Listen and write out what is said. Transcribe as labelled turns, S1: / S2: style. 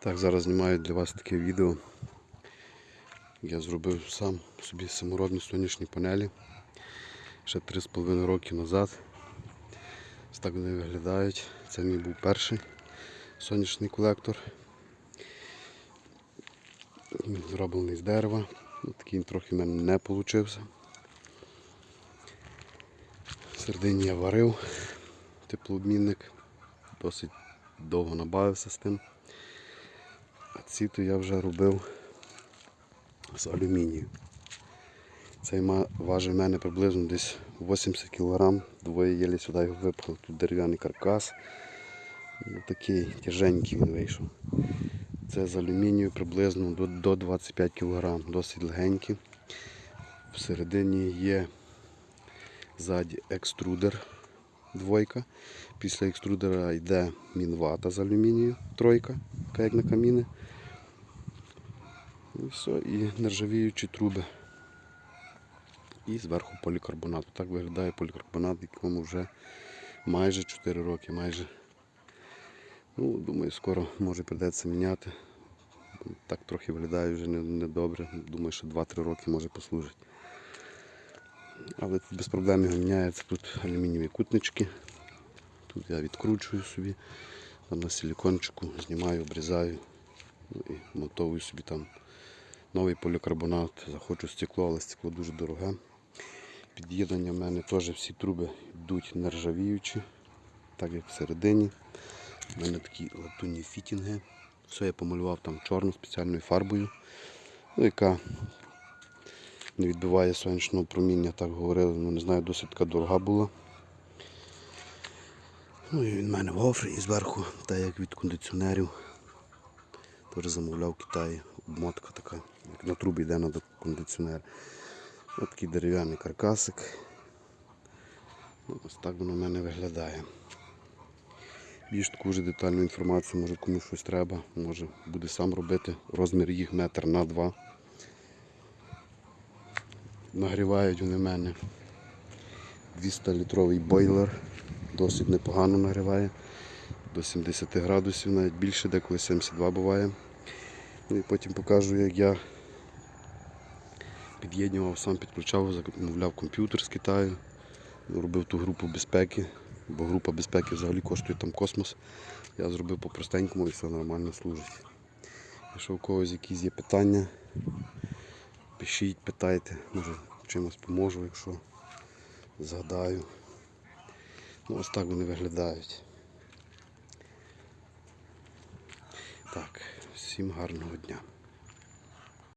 S1: Так, зараз знімаю для вас таке відео. Я зробив сам собі саморобні сонячні панелі ще 3,5 роки назад. Ось так вони виглядають. Це мій був перший сонячний колектор. Він зроблений з дерева. Ну, Такий трохи в мене не вийшов. Всередині я варив теплообмінник. Досить довго набавився з тим. Ці то я вже робив з алюмінію. Цей в мене приблизно десь 80 кг. Двоє єлі сюди його випхали. Тут дерев'яний каркас. Ну, такий тяженький він вийшов. Це з алюмінію приблизно до, до 25 кг, досить легенький. Всередині є ззаді екструдер двойка. Після екструдера йде мінвата з алюмінію, тройка, така як на каміни. І все, і нержавіючі труби. І зверху полікарбонат. Так виглядає полікарбонат, якому вже майже 4 роки. майже. Ну, думаю, скоро може прийдеться міняти. Так трохи виглядає вже не- недобре. Думаю, що 2-3 роки може послужить. Але тут без проблем його міняється. Тут алюмінієві кутнички. Тут я відкручую собі, там на силікончику знімаю, обрізаю ну, і монтовую собі там новий полікарбонат. Захочу стекло, але стекло дуже дороге. Під'єднання в мене теж всі труби йдуть нержавіючі, так як всередині. У мене такі латунні фітінги. Все я помалював там чорно спеціальною фарбою, ну, яка не відбиває сонячного проміння, так говорили, ну не знаю, досить така дорога була. Ну і він в мене в і зверху, так як від кондиціонерів. Теж замовляв в Обмотка така, як на трубі йде на кондиціонер. Ось такий дерев'яний каркасик. Ну, ось так воно в мене виглядає. Більш таку вже детальну інформацію, може комусь щось треба, може буде сам робити. Розмір їх метр на два. Нагрівають вони в мене 200-літровий бойлер. Досить непогано нагріває. До 70 градусів, навіть більше, деколи 72 буває. Ну і потім покажу, як я під'єднував, сам підключав, замовляв комп'ютер з Китаю, робив ту групу безпеки, бо група безпеки взагалі коштує там космос. Я зробив по-простенькому і все нормально служить. Якщо у когось якісь є питання, пишіть, питайте, може чимось поможу, якщо згадаю. Ну, ось так вони виглядають. Так, всім гарного дня.